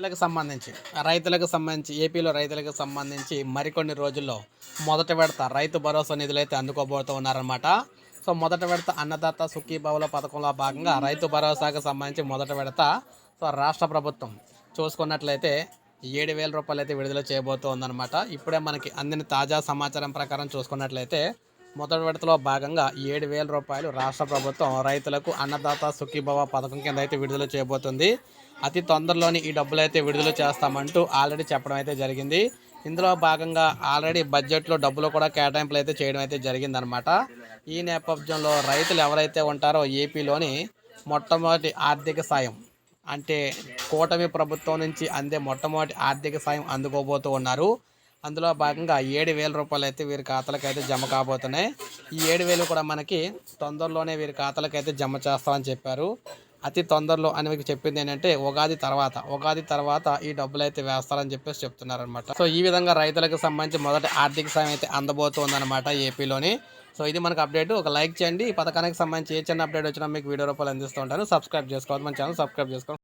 రైతులకు సంబంధించి రైతులకు సంబంధించి ఏపీలో రైతులకు సంబంధించి మరికొన్ని రోజుల్లో మొదటి విడత రైతు భరోసా నిధులు అయితే అందుకోబోతూ ఉన్నారనమాట సో మొదటి విడత అన్నదాత సుఖీభావుల పథకంలో భాగంగా రైతు భరోసాకు సంబంధించి మొదటి విడత సో రాష్ట్ర ప్రభుత్వం చూసుకున్నట్లయితే ఏడు వేల రూపాయలు అయితే విడుదల చేయబోతోందనమాట ఇప్పుడే మనకి అందిన తాజా సమాచారం ప్రకారం చూసుకున్నట్లయితే మొదటి విడతలో భాగంగా ఏడు వేల రూపాయలు రాష్ట్ర ప్రభుత్వం రైతులకు అన్నదాత సుఖీభవ పథకం కింద అయితే విడుదల చేయబోతుంది. అతి తొందరలోని ఈ డబ్బులు అయితే విడుదల చేస్తామంటూ ఆల్రెడీ చెప్పడం అయితే జరిగింది. ఇందులో భాగంగా ఆల్రెడీ బడ్జెట్లో డబ్బులు కూడా కేటాయింపులు అయితే చేయడం అయితే జరిగిందనమాట. ఈ నేపథ్యంలో రైతులు ఎవరైతే ఉంటారో ఏపీలోని మొట్టమొదటి ఆర్థిక సాయం అంటే కూటమి ప్రభుత్వం నుంచి అందే మొట్టమొదటి ఆర్థిక సాయం అందుకోబోతూ ఉన్నారు. అందులో భాగంగా ఏడు వేల రూపాయలు అయితే వీరి ఖాతాలకు అయితే జమ కాబోతున్నాయి. ఈ ఏడు వేలు కూడా మనకి తొందరలోనే వీరి ఖాతాలకు అయితే జమ చేస్తామని చెప్పారు. అతి తొందరలో అని మీకు చెప్పింది ఏంటంటే ఉగాది తర్వాత. ఉగాది తర్వాత ఈ డబ్బులు అయితే వేస్తారని చెప్పేసి చెప్తున్నారనమాట సో ఈ విధంగా రైతులకు సంబంధించి మొదటి ఆర్థిక సాయం అయితే అందబోతుందన్నమాట ఏపీలోని. సో ఇది మనకు అప్డేట్. ఒక లైక్ చేయండి. ఈ పథకానికి సంబంధించి ఏ చిన్న అప్డేట్ వచ్చినా మీకు వీడియో రూపాయలు అందిస్తూ ఉంటాను. సబ్స్క్రైబ్ చేసుకోవద్దు. మన ఛానల్ సబ్స్క్రైబ్ చేసుకోవాలి